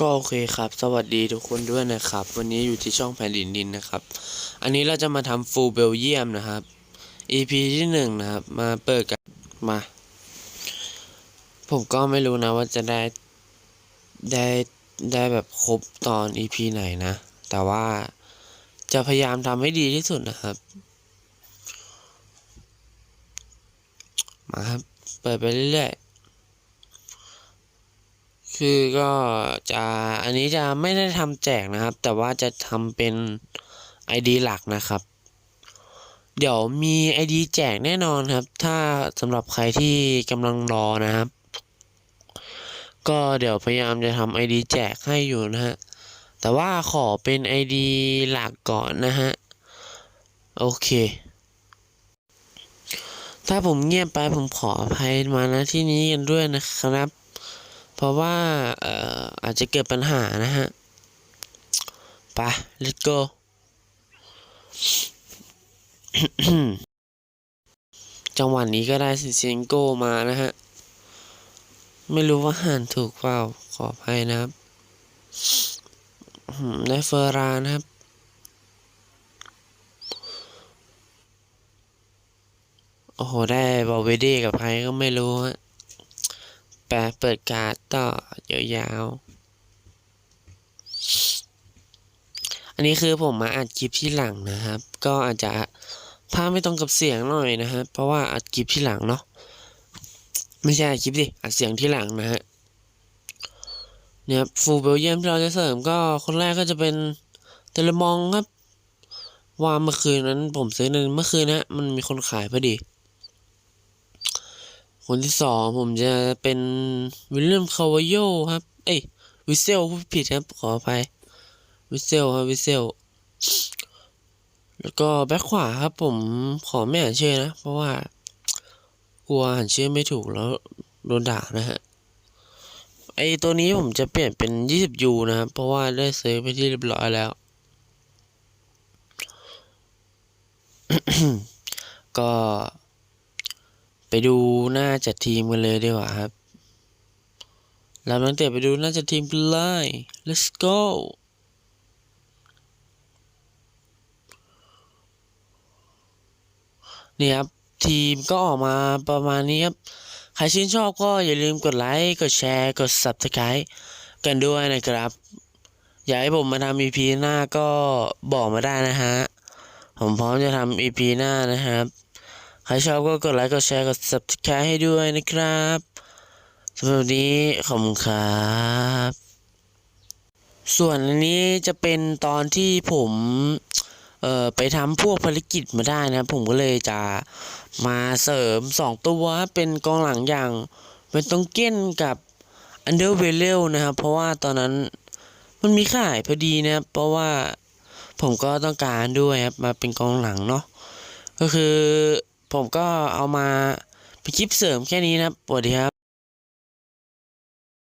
ก็โอเคครับ สวัสดีทุกคนด้วยนะครับ วันนี้อยู่ที่ช่องแผ่นดินดินนะครับ อันนี้เราจะมาทำฟูลเบลเยียมนะครับ EP ที่หนึ่งนะครับ มาเปิดกันมา ผมก็ไม่รู้นะว่าจะได้ได้ได้แบบครบตอน EP ไหนนะ แต่ว่าจะพยายามทำให้ดีที่สุดนะครับ มาครับ เปิดไปเรื่อยๆ คือก็จะอันนี้จะไม่ได้ทำแจกนะครับ แต่ว่าจะทำเป็น ID หลักนะครับ เดี๋ยวมี ID แจกแน่นอนครับ ถ้าสำหรับใครที่กำลังรอนะครับ ก็เดี๋ยวพยายามจะทำ ID แจกให้อยู่นะฮะ แต่ว่าขอเป็น ID หลักก่อนนะฮะ โอเค ถ้าผมเงียบไปผมขออภัยมาณที่นี้กันด้วยนะครับ เพราะว่าเอ่ออาจจะเกิดปัญหานะฮะไป let's go จังหวะนี้ก็ได้ซิเซนโกมานะฮะ ไม่รู้ว่าห่านถูกเปล่า ขออภัยนะครับ ได้เฟอร์รานะครับโอ้โห ได้บอเวเดกับใครก็ไม่รู้ฮะ แปะเปิดการ์ดต่อยาวๆ อันนี้คือผมมาอัดคลิปที่หลังนะครับ ก็อาจจะภาพไม่ตรงกับเสียงหน่อยนะครับเพราะว่าอัดคลิปที่หลังเนาะ ไม่ใช่อัดคลิปดิ อัดเสียงที่หลังนะฮะ เนี่ยฟูเบลเยียมที่เราจะเสริมก็คนแรกก็จะเป็นเทเลมองครับ ว่าเมื่อคืนนั้นผมซื้อในเมื่อคืนนะมันมีคนขายพอดี คนที่สองผมจะเป็นวิลเลียมคาวโยครับ เอ้ยวิเซลพูดผิดครับ ขออภัยวิเซลครับวิเซลแล้วก็แบ็คขวาครับ ผมขอไม่อ่านชื่อนะ เพราะว่า กลัวอ่านชื่อไม่ถูกแล้วโดนด่านะฮะไอตัวนี้ผมจะเปลี่ยนเป็น 20U นะครับ เพราะว่าได้ซื้อไปที่เรียบร้อยแล้ว ก็ ไปดูหน้าจัดทีมกันเลยดีกว่าครับเราตั้งแต่ไปดูหน้าจัดทีมกันเลย let's go นี่ครับ ทีมก็ออกมาประมาณนี้ครับ ใครชื่นชอบก็อย่าลืมกดไลค์ กดแชร์ กด subscribe กันด้วยนะครับ อยากให้ผมมาทำ EP หน้าก็บอกมาได้นะฮะ ผมพร้อมจะทำ EP หน้านะครับ ใครชอบก็กดไลค์กดแชร์กด subscribe ให้ด้วยนะครับสำหรับวันนี้ขอบคุณครับ ส่วนอันนี้จะเป็นตอนที่ผมเอ่อไปทำพวกภารกิจมาได้นะ ผมก็เลยจะมาเสริมสองตัวเป็นกองหลังอย่างเป็นตองเก้นกับอันเดอร์เวเลลนะครับ เพราะว่าตอนนั้นมันมีขายพอดีนะครับ เพราะว่าผมก็ต้องการด้วยครับ มาเป็นกองหลังเนาะก็คือ ผมก็เอามาเป็นคลิปเสริมแค่นี้นะครับสวัสดีครับ